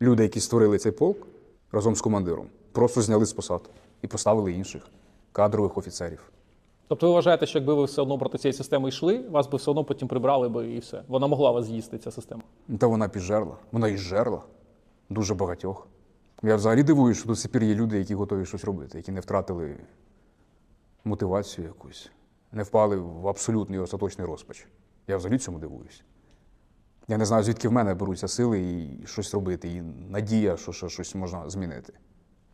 Люди, які створили цей полк разом з командиром, просто зняли з посад і поставили інших кадрових офіцерів. Тобто ви вважаєте, що якби ви все одно проти цієї системи йшли, вас би все одно потім прибрали би і все. Вона могла вас з'їсти, ця система. Та вона піджерла, вона і жерла дуже багатьох. Я взагалі дивуюсь, що до сих пір є люди, які готові щось робити, які не втратили мотивацію якусь, не впали в абсолютний остаточний розпач. Я взагалі цьому дивуюсь. Я не знаю, звідки в мене беруться сили і щось робити, і надія, що, що щось можна змінити.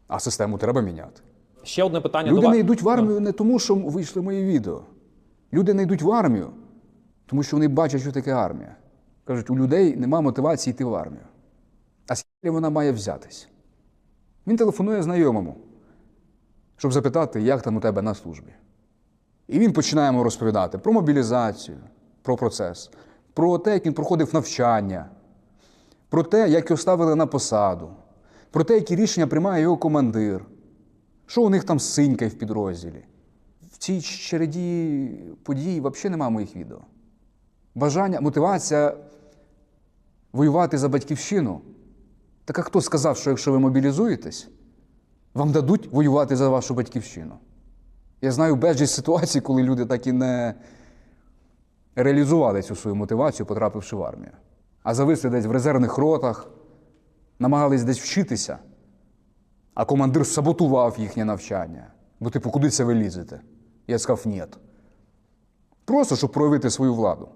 А систему треба міняти. Ще одне питання Люди до вас. не йдуть в армію не тому, що вийшли мої відео. Люди не йдуть в армію, тому що вони бачать, що таке армія. Кажуть, у людей нема мотивації йти в армію. А скільки вона має взятись? Він телефонує знайомому, щоб запитати, як там у тебе на службі. І він починає йому розповідати про мобілізацію, про процес, про те, як він проходив навчання, про те, як його ставили на посаду, про те, які рішення приймає його командир. Що у них там синька в підрозділі? В цій череді подій взагалі немає моїх відео. Бажання, мотивація воювати за батьківщину. Так а хто сказав, що якщо ви мобілізуєтесь, вам дадуть воювати за вашу батьківщину? Я знаю безліч ситуацій, коли люди так і не реалізували цю свою мотивацію, потрапивши в армію. А зависли десь в резервних ротах, намагались десь вчитися. А командир саботував їхнє навчання. Бо, типу, куди це ви лізете? Я сказав, ні. Просто щоб проявити свою владу.